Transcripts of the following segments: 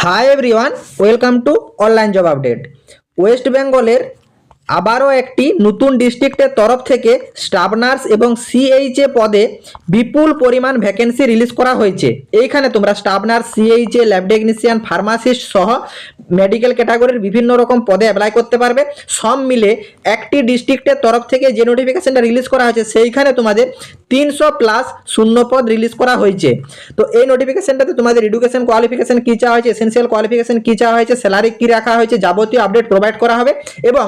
Hi everyone welcome to online job update West বেঙ্গলের আবারও একটি নতুন ডিস্ট্রিক্টের তরফ থেকে স্টাফ নার্স এবং সিএইচএ পদে বিপুল পরিমাণ ভ্যাকেন্সি রিলিজ করা হয়েছে। এইখানে তোমরা staff nurse, CHA, lab technician, pharmacist সহ মেডিকেল ক্যাটাগরির বিভিন্ন রকম পদে অ্যাপ্লাই করতে পারবে। সব মিলে একটি ডিস্ট্রিক্টের তরফ থেকে যে নোটিফিকেশনটা রিলিজ করা হয়েছে, সেইখানে তোমাদের তিনশো প্লাস শূন্য পদ রিলিজ করা হয়েছে। তো এই নোটিফিকেশানটাতে তোমাদের এডুকেশন কোয়ালিফিকেশন কী চাওয়া হয়েছে এসেন্সিয়াল কোয়ালিফিকেশন কী চাওয়া হয়েছে, স্যালারি কী রাখা হয়েছে, যাবতীয় আপডেট প্রোভাইড করা হবে এবং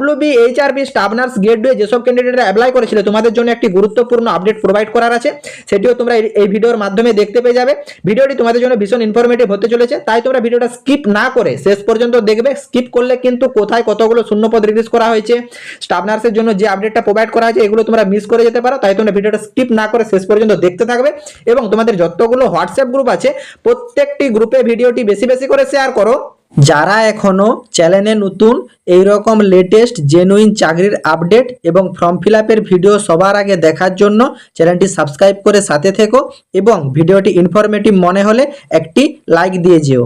W B H R B staff nurse gateway যেসব ক্যান্ডিডেটরা অ্যাপ্লাই করেছিল, তোমাদের জন্য একটি গুরুত্বপূর্ণ আপডেট প্রোভাইড করার আছে। সেটিও তোমরা এই- ভিডিওর মাধ্যমে দেখতে পেয়ে যাবে। ভিডিওটি তোমাদের জন্য ভীষণ ইনফরমেটিভ হতে চলেছে, তাই তোমরা ভিডিওটা স্কিপ না করে শেষ পর্যন্ত দেখবে। স্কিপ করলে কিন্তু কোথায় কতগুলো শূন্যপদ রিলিজ করা হয়েছে স্টাফ নার্সের জন্য যে আপডেটটা প্রোভাইড করা হয়েছে, এগুলো তোমরা মিস করে যেতে পারো, তাই তোমরা ভিডিওটা স্কিপ না করে শেষ পর্যন্ত দেখতে থাকবে। এবং তোমাদের যতগুলো হোয়াটসঅ্যাপ গ্রুপ আছে, প্রত্যেকটি গ্রুপে ভিডিওটি বেশি বেশি করে শেয়ার করো। যারা এখনও চ্যানেলে নতুন এই রকম লেটেস্ট জেনুইন চাকরির আপডেট এবং ফর্ম ফিল ভিডিও সবার আগে দেখার জন্য চ্যানেলটি সাবস্ক্রাইব করে সাথে থেকো এবং ভিডিওটি ইনফরমেটিভ মনে হলে একটি লাইক দিয়ে যেও।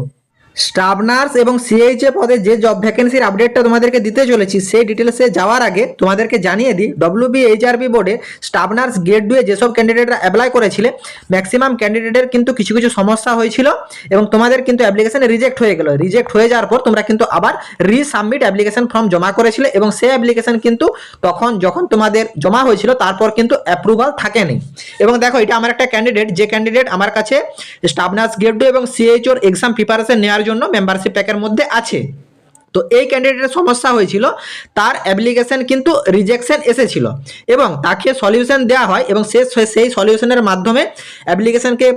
স্টাফ নার্স এবং সিএইচএ পদে যে জব ভ্যাকেন্সির আপডেটটা তোমাদেরকে দিতে চলেছি, সেই ডিটেলসে যাওয়ার আগে তোমাদেরকে জানিয়ে দিই ডব্লিউ বি এইচআরবি বোর্ডে স্টাফ নার্স গেট দুয়ে যেসব ক্যান্ডিডেটরা অ্যাপ্লাই করেছিলে ম্যাক্সিমাম ক্যান্ডিডেটের কিন্তু কিছু কিছু সমস্যা হয়েছিল এবং তোমাদের কিন্তু অ্যাপ্লিকেশন রিজেক্ট হয়ে গেল। রিজেক্ট হয়ে যাওয়ার পর তোমরা কিন্তু আবার রিসাবমিট অ্যাপ্লিকেশন ফর্ম জমা করেছিলে এবং সেই অ্যাপ্লিকেশন কিন্তু তখন যখন তোমাদের জমা হয়েছিল, তারপর কিন্তু অ্যাপ্রুভাল থাকেনি। এবং দেখো, এটা আমার একটা ক্যান্ডিডেট যে ক্যান্ডিডেট আমার কাছে স্টাফ নার্স গেট টু এবং সিএইচওর এক্সাম প্রিপারেশন নেওয়ার জন্য মেম্বারশিপ প্যাকের মধ্যে আছে। তো এই ক্যান্ডিডেটের সমস্যা হয়েছিল, তার অ্যাপ্লিকেশন কিন্তু রিজেকশন এসেছিল এবং তাকে সলিউশন দেওয়া হয় এবং সে সেই সলিউশনের মাধ্যমে অ্যাপ্লিকেশনকে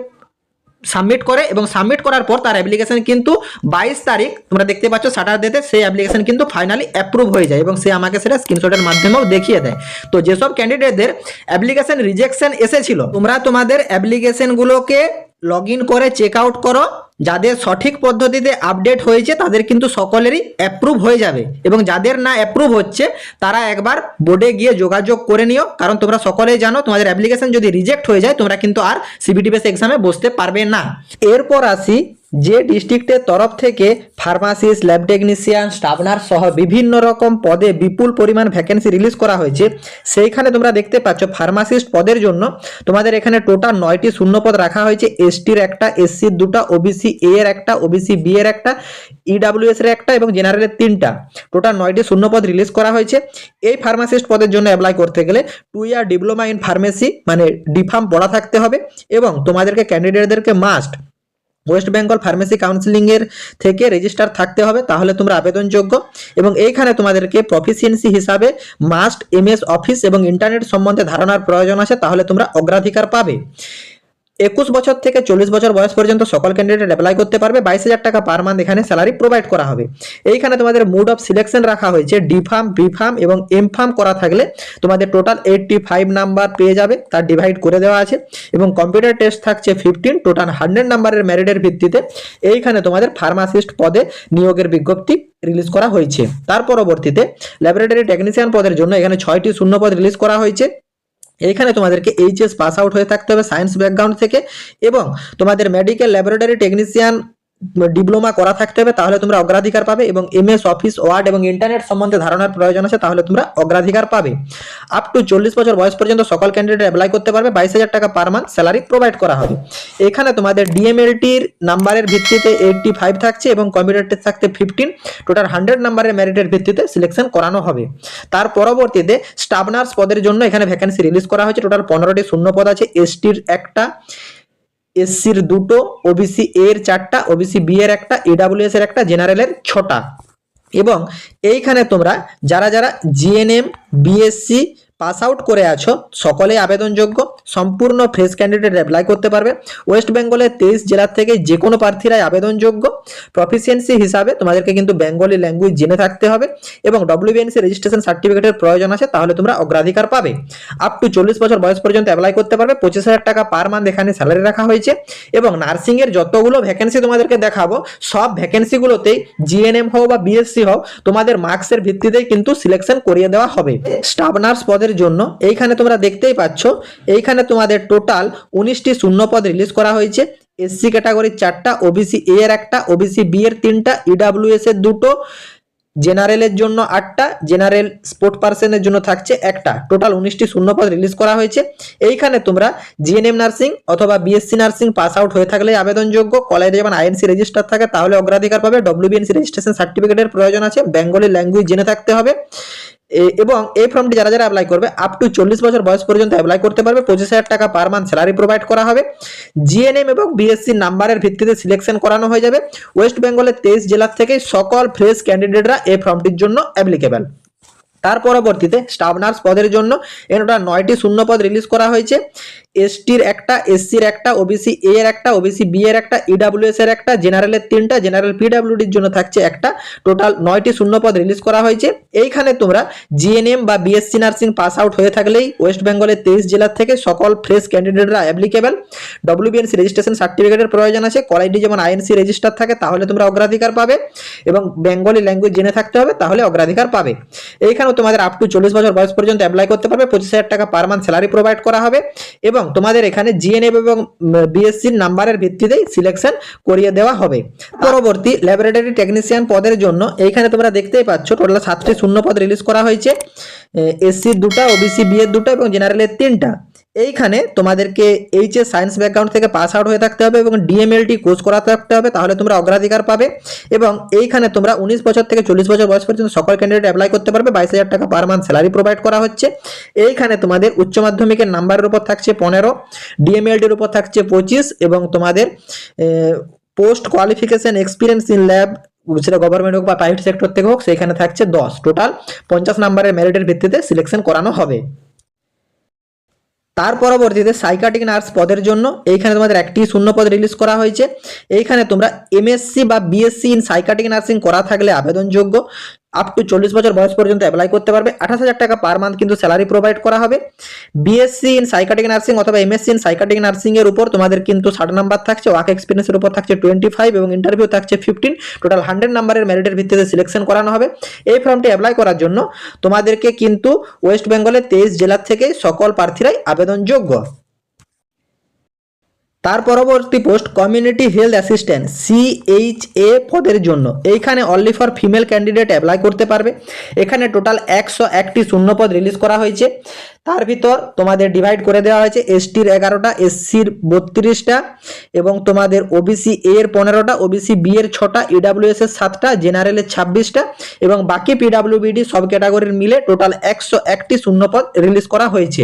সাবমিট করে এবং সাবমিট করার পর তার অ্যাপ্লিকেশন কিন্তু বাইশ তারিখ, তোমরা দেখতে পাচ্ছ স্যাটারডেতে সেই অ্যাপ্লিকেশন কিন্তু ফাইনালি অ্যাপ্রুভ হয়ে যায় এবং সে আমাকে সেটা স্ক্রিনশটের মাধ্যমেও দেখিয়ে দেয়। তো যেসব ক্যান্ডিডেটদের অ্যাপ্লিকেশন রিজেকশন এসেছিল, তোমরা তোমাদের অ্যাপ্লিকেশনগুলোকে লগ করে চেক আউট করো। যাদের সঠিক পদ্ধতিতে আপডেট হয়েছে, তাদের কিন্তু সকলেরই অ্যাপ্রুভ হয়ে যাবে। এবং যাদের না অ্যাপ্রুভ হচ্ছে, তারা একবার বোর্ডে গিয়ে যোগাযোগ করে নিও। কারণ তোমরা সকলেই জানো, তোমাদের অ্যাপ্লিকেশন যদি রিজেক্ট হয়ে যায়, তোমরা কিন্তু আর সিবিটি বেস এক্সামে বসতে পারবে না। এরপর আসি যে ডিস্ট্রিক্টের তরফ থেকে pharmacist, lab technician staff nurse সহ বিভিন্ন রকম পদে বিপুল পরিমাণ ভ্যাকেন্সি রিলিজ করা হয়েছে। সেইখানে তোমরা দেখতে পাচ্ছ, ফার্মাসিস্ট পদের জন্য তোমাদের এখানে টোটাল নয়টি শূন্যপদ রাখা হয়েছে। এসটির একটা, এসসির দুটা, ওবিসি এ এর একটা, ওবিসি বি এর একটা, ইডাব্লিউএস এর একটা এবং জেনারেলের তিনটা। টোটাল নয়টি শূন্যপদ রিলিজ করা হয়েছে। এই ফার্মাসিস্ট পদের জন্য অ্যাপ্লাই করতে গেলে two year diploma in pharmacy মানে ডিফার্ম পড়া থাকতে হবে এবং তোমাদেরকে ক্যান্ডিডেটদেরকে মাস্ট ওয়েস্ট বেঙ্গল ফার্মেসি কাউন্সিলিংয়ের থেকে রেজিস্টার থাকতে হবে, তাহলে তোমরা আবেদনযোগ্য। এবং এইখানে তোমাদেরকে প্রফিসিয়েন্সি হিসাবে মাস্ট এমএস অফিস এবং ইন্টারনেট সম্বন্ধে ধারণার প্রয়োজন আছে, তাহলে তোমরা অগ্রাধিকার পাবে। একুশ বছর থেকে চল্লিশ বছর বয়স পর্যন্ত সকল ক্যান্ডিডেট অ্যাপ্লাই করতে পারবে, বাইশ হাজার টাকা পার মান্থ এখানে স্যালারি প্রোভাইড করা হবে। এইখানে তোমাদের মুড অফ সিলেকশন রাখা হয়েছে ডি ফার্ম বি ফার্ম এবং এম ফার্ম করা থাকলে তোমাদের টোটাল এইটটি ফাইভ নাম্বার পেয়ে যাবে, তার ডিভাইড করে দেওয়া আছে এবং কম্পিউটার টেস্ট থাকছে ফিফটিন টোটাল হান্ড্রেড নাম্বারের মেরিটের ভিত্তিতে। এইখানে তোমাদের ফার্মাসিস্ট পদে নিয়োগের বিজ্ঞপ্তি রিলিজ করা হয়েছে। তার পরবর্তীতে ল্যাবরেটরি টেকনিশিয়ান পদের জন্য এখানে ছয়টি শূন্য পদ রিলিজ করা হয়েছে। এইখানে তোমাদেরকে এইচএস পাস আউট হয়ে থাকতে হবে সায়েন্স ব্যাকগ্রাউন্ড থেকে এবং তোমাদের মেডিকেল ল্যাবরেটরি টেকনিশিয়ান ডিপ্লোমা করা থাকতে হবে, তাহলে তোমরা অগ্রাধিকার পাবে এবং এমএস অফিস ওয়ার্ড এবং ইন্টারনেট সম্বন্ধে ধারণার প্রয়োজন আছে, তাহলে তোমরা অগ্রাধিকার পাবে। আপ টু চল্লিশ বছর বয়স পর্যন্ত সকল ক্যান্ডিডেট অ্যাপ্লাই করতে পারবে, বাইশ হাজার টাকা পার মান্থ স্যালারি প্রোভাইড করা হবে। এখানে তোমাদের ডিএমএলটির নাম্বারের ভিত্তিতে এইটটি ফাইভ থাকছে এবং কম্পিউটার টেস্ট থাকতে ফিফটিন টোটাল হান্ড্রেড নাম্বারের মেরিটের ভিত্তিতে সিলেকশন করানো হবে। তার পরবর্তীতে স্টাফ নার্স পদের জন্য এখানে ভ্যাকেন্সি রিলিজ করা হয়েছে টোটাল পনেরোটি শূন্য পদ আছে এসটির একটা এসসির দুটো ওবিসি এর চারটা ওবিসি বি এর একটা ইডাব্লিউএস এর একটা জেনারেলের ছটা। এবং এইখানে তোমরা যারা যারা জিএনএম বিএসসি পাস আউট করে আছো সকলেই আবেদনযোগ্য, সম্পূর্ণ ফ্রেশ ক্যান্ডিডেট অ্যাপ্লাই করতে পারবে। ওয়েস্ট বেঙ্গলের তেইশ জেলার থেকে যে কোনো প্রার্থীরাই আবেদনযোগ্য। প্রফিসিয়েন্সি হিসাবে তোমাদেরকে কিন্তু বেঙ্গলি ল্যাঙ্গুয়েজ জেনে থাকতে হবে এবং ডব্লিউবিএনসি রেজিস্ট্রেশন সার্টিফিকেটের প্রয়োজন আছে, তাহলে তোমরা অগ্রাধিকার পাবে। আপ টু চল্লিশ বছর বয়স পর্যন্ত অ্যাপ্লাই করতে পারবে, পঁচিশ হাজার টাকা পার মান্থ এখানে স্যালারি রাখা হয়েছে এবং নার্সিংয়ের যতগুলো ভ্যাকেন্সি তোমাদেরকে দেখাবো, সব ভ্যাকেন্সিগুলোতেই জিএনএম হও বা বিএসসি হও তোমাদের মার্কসের ভিত্তিতেই কিন্তু সিলেকশন করিয়ে দেওয়া হবে। স্টাফ নার্স পদের জন্য। এইখানে তোমরা দেখতেই পাচ্ছ, এইখানে তোমাদের টোটাল উনিশটি শূন্য পদ রিলিজ করা হয়েছে। এসসি ক্যাটাগরির চারটা ওবিসি এ এর একটা ওবিসি বি এর তিনটা ইডাব্লিউএস এর দুটো জেনারেলের জন্য আটটা জেনারেল স্পোর্ট পার্সনের জন্য থাকছে একটা। টোটাল উনিশটি শূন্যপদ রিলিজ করা হয়েছে। এইখানে তোমরা জিএনএম নার্সিং অথবা বিএসসি নার্সিং পাস আউট হয়ে থাকলে আবেদনযোগ্য। কলেজে যেমন আইএনসি রেজিস্টার থাকে, তাহলে অগ্রাধিকার পাবে। ডব্লিউবিএনসি রেজিস্ট্রেশন সার্টিফিকেটের প্রয়োজন আছে। বেঙ্গলি ল্যাঙ্গুয়েজ জেনে থাকতে হবে। এবং এই ফর্মটি যারা যারা অ্যাপ্লাই করবে আপ টু চল্লিশ বছর বয়স পর্যন্ত অ্যাপ্লাই করতে পারবে। পঁচিশ হাজার টাকা পার মান্থ স্যালারি প্রোভাইড করা হবে। জিএনএম এবং বিএসসি নাম্বারের ভিত্তিতে সিলেকশন করানো হয়ে যাবে। ওয়েস্ট বেঙ্গলের তেইশ জেলার থেকে সকল ফ্রেশ ক্যান্ডিডেটরা এই ফর্মটির জন্য অ্যাপ্লিকেবল তার পরবর্তীতে স্টাফ নার্স পদের জন্য এনোটা নয়টি শূন্য পদ রিলিজ করা হয়েছে। এসটির একটা এসসির একটা ওবিসি এ এর একটা ওবিসি বি এর একটা ইডাব্লিউএস এর একটা জেনারেলের তিনটা জেনারেল পিডাব্লিউডির জন্য থাকছে একটা। টোটাল নয়টি শূন্য পদ রিলিজ করা হয়েছে। এইখানে তোমরা জিএনএম বা বিএসসি নার্সিং পাস আউট হয়ে থাকলেই ওয়েস্ট বেঙ্গলের তেইশ জেলার থেকে সকল ফ্রেশ ক্যান্ডিডেটরা অ্যাপ্লিকেবল ডব্লিউবিএনসি রেজিস্ট্রেশন সার্টিফিকেটের প্রয়োজন আছে। কলেজটি যেমন আইএনসি রেজিস্টার থাকে, তাহলে তোমরা অগ্রাধিকার পাবে এবং বেঙ্গলি ল্যাঙ্গুয়েজ জেনে থাকতে হবে, তাহলে অগ্রাধিকার পাবে। এইখানেও তোমাদের আপ টু চল্লিশ বছর বয়স পর্যন্ত অ্যাপ্লাই করতে পারবে। পঁচিশ হাজার টাকা পার মান্থ স্যালারি প্রোভাইড করা হবে এবং তোমাদের এখানে জিএনএফ এবং বিএসসির নাম্বারের ভিত্তিতেই সিলেকশন করিয়ে দেওয়া হবে। পরবর্তী ল্যাবরেটরি টেকনিশিয়ান পদের জন্য এইখানে তোমরা দেখতেই পাচ্ছ টোটাল সাতটি শূন্য পদ রিলিজ করা হয়েছে। এসসির দুটা ওবিসি বিএ দুটো এবং জেনারেলের তিনটা। এইখানে তোমাদেরকে এইচএস সায়েন্স ব্যাকগ্রাউন্ড থেকে পাস আউট হয়ে থাকতে হবে এবং ডিএমএলটি কোর্স করা থাকতে হবে, তাহলে তোমরা অগ্রাধিকার পাবে এবং এইখানে তোমরা উনিশ বছর থেকে চল্লিশ বছর বয়স পর্যন্ত সকল ক্যান্ডিডেট অ্যাপ্লাই করতে পারবে। বাইশ হাজার টাকা পার মান্থ স্যালারি প্রোভাইড করা হচ্ছে। এইখানে তোমাদের উচ্চ মাধ্যমিকের নাম্বারের উপর থাকছে পনেরো, ডিএমএলটির উপর থাকছে পঁচিশ এবং তোমাদের post qualification experience in lab সেটা গভর্নমেন্ট হোক বা প্রাইভেট সেক্টর থেকে হোক সেখানে থাকছে দশ। টোটাল পঞ্চাশ নাম্বারের মেরিটের ভিত্তিতে সিলেকশন করানো হবে। তার পরবর্তীতে সাইকাটিক নার্স পদের জন্য এইখানে তোমাদের একটি শূন্য পদ রিলিজ করা হয়েছে। এইখানে তোমরা এমএসসি বা বিএসসি ইন সাইকাটিক নার্সিং করা থাকলে আবেদনযোগ্য। আপ টু চল্লিশ বছর বয়স পর্যন্ত অ্যাপ্লাই করতে পারবে। আঠাশ হাজার টাকা পার মান্থ কিন্তু স্যালারি প্রোভাইড করা হবে। বিএসসি ইন সাইকাটিক নার্সিং অথবা এমএসসি ইন সাইকাটিক নার্সিং এর উপর তোমাদের কিন্তু ষাট নাম্বার থাকছে ওয়ার্ক এক্সপিরিয়েন্সের উপর থাকছে টোয়েন্টি ফাইভ এবং ইন্টারভিউ থাকছে ফিফটিন টোটাল হান্ড্রেড নাম্বারের মেরিটের ভিত্তিতে সিলেকশন করানো হবে। এই ফর্মটি অ্যাপ্লাই করার জন্য তোমাদেরকে কিন্তু ওয়েস্ট বেঙ্গলের তেইশ জেলার থেকে সকল প্রার্থীরাই আবেদনযোগ্য। তার পরবর্তী post community health assistant CHA পদের জন্য। এইখানে only for female candidate apply করতে পারবে। এখানে টোটাল একশো একটি শূন্য পদ রিলিজ করা হয়েছে। তার ভিতর তোমাদের ডিভাইড করে দেওয়া হয়েছে। এসটির এগারোটা এসসির বত্রিশটা এবং তোমাদের ওবিসি এর পনেরোটা ওবিসি বি এর ছটা ইডাব্লিউএস এর সাতটা জেনারেলের ছাব্বিশটা এবং বাকি পিডাব্লিউবিডি সব ক্যাটাগরির মিলে টোটাল একশো একটি শূন্যপদ রিলিজ করা হয়েছে।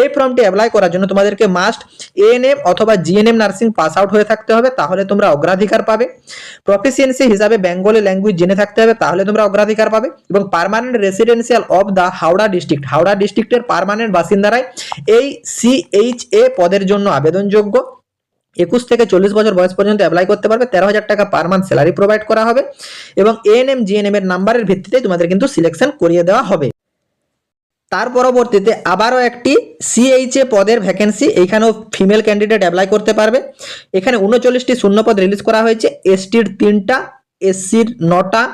এই ফর্মটি অ্যাপ্লাই করার জন্য তোমাদেরকে মাস্ট এএনএম অথবা জিএনএম নার্সিং পাস আউট হয়ে থাকতে হবে, তাহলে তোমরা অগ্রাধিকার পাবে। প্রফিসিয়েন্সি হিসাবে বেঙ্গলি ল্যাঙ্গুয়েজ জেনে থাকতে হবে, তাহলে তোমরা অগ্রাধিকার পাবে। এবং permanent residential of the Howrah district Howrah ডিস্ট্রিক্টের পার্মানেন্ট বাসিন্দারাই এই সিএইচএ পদের জন্য আবেদনযোগ্য। একুশ থেকে চল্লিশ বছর বয়স পর্যন্ত অ্যাপ্লাই করতে পারবে, তেরো হাজার টাকা পার মান্থ স্যালারি প্রোভাইড করা হবে। এবং এএনএম জিএনএম এর নাম্বারের ভিত্তিতে তোমাদের কিন্তু সিলেকশন করিয়ে দেওয়া হবে। তার পরবর্তীতে আবারও একটি সিএইচএ পদের ভ্যাকেন্সি এইখানেও ফিমেল ক্যান্ডিডেট অ্যাপ্লাই করতে পারবে। এখানে উনচল্লিশটি শূন্যপদ রিলিজ করা হয়েছে। এসটির তিনটা এসসির নটা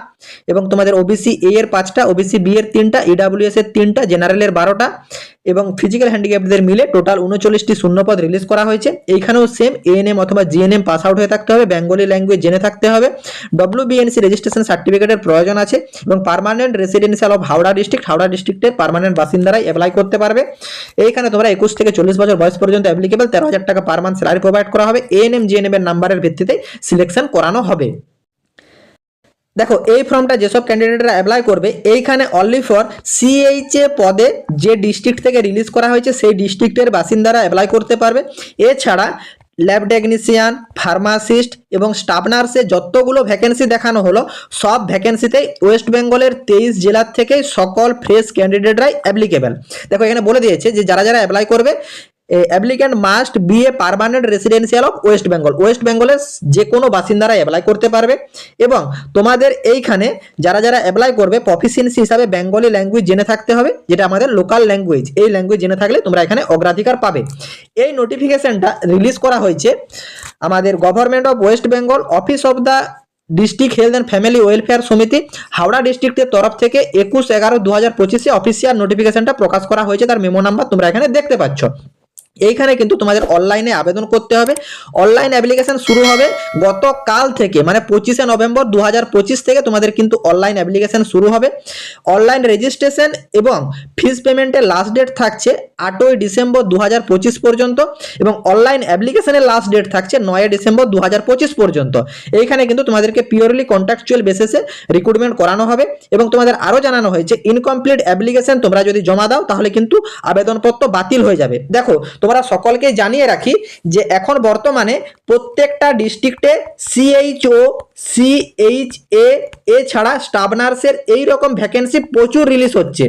এবং তোমাদের ওবিসি এ এর পাঁচটা ওবিসি বি এর তিনটা ইডাব্লিউএস এর তিনটা জেনারেলের বারোটা এবং ফিজিক্যাল হ্যান্ডিক্যাপদের মিলে টোটাল উনচল্লিশটি শূন্যপদ রিলিজ করা হয়েছে। এইখানেও সেম এএনএম অথবা জিএনএম পাস আউট হয়ে থাকতে হবে বেঙ্গলি ল্যাঙ্গুয়েজ জেনে থাকতে হবে। ডব্লিউবিএনসি রেজিস্ট্রেশন সার্টিফিকেটের প্রয়োজন আছে এবং permanent residential of Howrah district Howrah ডিস্ট্রিক্টের পার্মানেন্ট বাসিন্দারাই অ্যাপ্লাই করতে পারবে। এইখানে তোমরা একুশ থেকে চল্লিশ বছর বয়স পর্যন্ত অ্যাপ্লিকেবল তেরো হাজার টাকা পার মান্থ স্যালারি প্রোভাইড করা হবে। এএনএম জিএনএম এর নাম্বারের ভিত্তিতে সিলেকশন করানো হবে। দেখো, এই ফর্মটা যেসব ক্যান্ডিডেটরা অ্যাপ্লাই করবে, এইখানে অনলি ফর সিএইচএ পদে যে ডিস্ট্রিক্ট থেকে রিলিজ করা হয়েছে, সেই ডিস্ট্রিক্টের বাসিন্দারা অ্যাপ্লাই করতে পারবে। এছাড়া ল্যাব টেকনিশিয়ান ফার্মাসিস্ট এবং স্টাফ নার্সে যতগুলো ভ্যাকেন্সি দেখানো হলো, সব ভ্যাকেন্সিতেই ওয়েস্ট বেঙ্গলের তেইশ জেলার থেকে সকল ফ্রেশ ক্যান্ডিডেটরাই অ্যাপ্লিকেবল দেখো, এখানে বলে দিয়েছে যে, যারা যারা অ্যাপ্লাই করবে applicant must be a permanent residential of West Bengal West বেঙ্গলের যে কোনো বাসিন্দারা অ্যাপ্লাই করতে পারবে এবং তোমাদের এইখানে যারা যারা অ্যাপ্লাই করবে প্রফিসিয়েন্সি হিসাবে বেঙ্গলি ল্যাঙ্গুয়েজ জেনে থাকতে হবে, যেটা আমাদের লোকাল ল্যাঙ্গুয়েজ এই ল্যাঙ্গুয়েজ জেনে থাকলে তোমরা এখানে অগ্রাধিকার পাবে। এই নোটিফিকেশনটা রিলিজ করা হয়েছে আমাদের government of West Bengal office of the district health and family welfare সমিতি, হাওড়া ডিস্ট্রিক্টের তরফ থেকে একুশ এগারো দু হাজার পঁচিশে অফিসিয়াল নোটিফিকেশনটা প্রকাশ করা হয়েছে। তার মেমো নাম্বার তোমরা এখানে দেখতে পাচ্ছ। এইখানে কিন্তু তোমাদের অনলাইনে আবেদন করতে হবে। অনলাইন অ্যাপ্লিকেশন শুরু হবে গতকাল থেকে মানে পঁচিশে নভেম্বর দু হাজার পঁচিশ থেকে তোমাদের কিন্তু অনলাইন অ্যাপ্লিকেশন শুরু হবে। অনলাইন রেজিস্ট্রেশন এবং ফিস পেমেন্টের লাস্ট ডেট থাকছে আটই ডিসেম্বর দু হাজার পঁচিশ পর্যন্ত এবং অনলাইন অ্যাপ্লিকেশনের লাস্ট ডেট থাকছে নয় ডিসেম্বর দু হাজার পঁচিশ পর্যন্ত। এইখানে কিন্তু তোমাদেরকে পিওরলি কন্ট্রাকচুয়াল বেসিসে রিক্রুটমেন্ট করানো হবে এবং তোমাদের আরও জানানো হয়েছে ইনকমপ্লিট অ্যাপ্লিকেশন তোমরা যদি জমা দাও তাহলে কিন্তু আবেদনপত্র বাতিল হয়ে যাবে। দেখো তোমরা সকলকে জানিয়ে রাখি যে এখন বর্তমানে প্রত্যেকটা ডিস্ট্রিক্টে সিএইচও সিএইচএ এ ছাড়া স্টাফ নার্সের এই রকম ভ্যাকেন্সি প্রচুর রিলিজ হচ্ছে।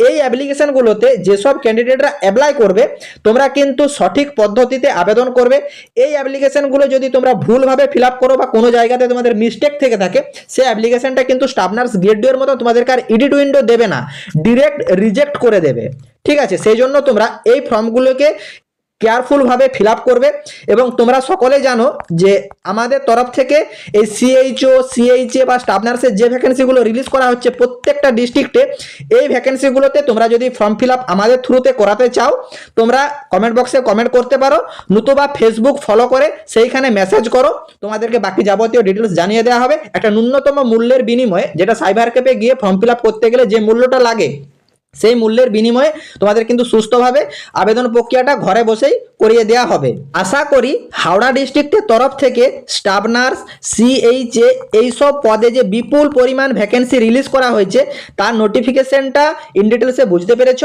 এই অ্যাপ্লিকেশানগুলোতে যেসব ক্যান্ডিডেটরা অ্যাপ্লাই করবে, তোমরা কিন্তু সঠিক পদ্ধতিতে আবেদন করবে। এই অ্যাপ্লিকেশানগুলো যদি তোমরা ভুলভাবে ফিল আপ করো বা কোনো জায়গাতে তোমাদের মিস্টেক থেকে থাকে সে অ্যাপ্লিকেশানটা কিন্তু স্টাফনার্স গ্রেড এর মতো তোমাদেরকে আর এডিট উইন্ডো দেবে না ডিরেক্ট রিজেক্ট করে দেবে। ঠিক আছে? সেই জন্য তোমরা এই ফর্মগুলোকে কেয়ারফুলভাবে ফিল করবে এবং তোমরা সকলে জানো যে আমাদের তরফ থেকে এই সিএইচও সিএইচএ বা স্টাফ নার্সের যে ভ্যাকেন্সিগুলো রিলিজ করা হচ্ছে প্রত্যেকটা ডিস্ট্রিক্টে এই ভ্যাকেন্সিগুলোতে তোমরা যদি ফর্ম ফিল আমাদের থ্রুতে করাতে চাও, তোমরা কমেন্ট বক্সে কমেন্ট করতে পারো, নতুবা ফেসবুক ফলো করে সেইখানে মেসেজ করো, তোমাদেরকে বাকি যাবতীয় ডিটেলস জানিয়ে দেওয়া হবে। একটা ন্যূনতম মূল্যের বিনিময়ে যেটা সাইবার ক্যাফে গিয়ে ফর্ম ফিল করতে গেলে যে মূল্যটা লাগে সেই মূল্যের বিনিময়ে তোমাদের কিন্তু সুস্থভাবে আবেদন প্রক্রিয়াটা ঘরে বসেই করিয়ে দেওয়া হবে। আশা করি হাওড়া ডিস্ট্রিক্টের তরফ থেকে স্টাফ নার্স সিএইচএ এইসব পদে যে বিপুল পরিমাণ ভ্যাকেন্সি রিলিজ করা হয়েছে, তার নোটিফিকেশনটা ইন ডিটেলসে বুঝতে পেরেছ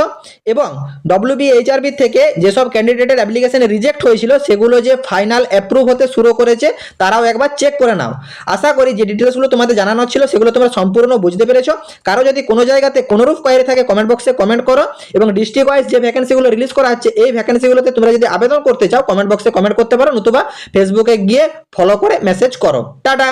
এবং ডব্লিউবিএইচআরবি থেকে যেসব ক্যান্ডিডেটের অ্যাপ্লিকেশন রিজেক্ট হয়েছিল, সেগুলো যে ফাইনাল অ্যাপ্রুভ হতে শুরু করেছে, তারাও একবার চেক করে নাও। আশা করি যে ডিটেলসগুলো তোমাদের জানানো ছিল, সেগুলো তোমরা সম্পূর্ণ বুঝতে পেরেছ। কারও যদি কোনো জায়গাতে কোনোরূপ কোয়ারি থাকে কমেন্ট বক্সে কমেন্ট করো এবং ডিস্ট্রিক্ট ওয়াইজ যে ভ্যাকেন্সিগুলো রিলিজ করা হচ্ছে, এই ভ্যাকেন্সিগুলোতে তোমরা যদি আবেদন করতে চাও কমেন্ট বক্সে কমেন্ট করতে পারো, নতুবা ফেসবুকে গিয়ে ফলো করে মেসেজ করো। টাটা!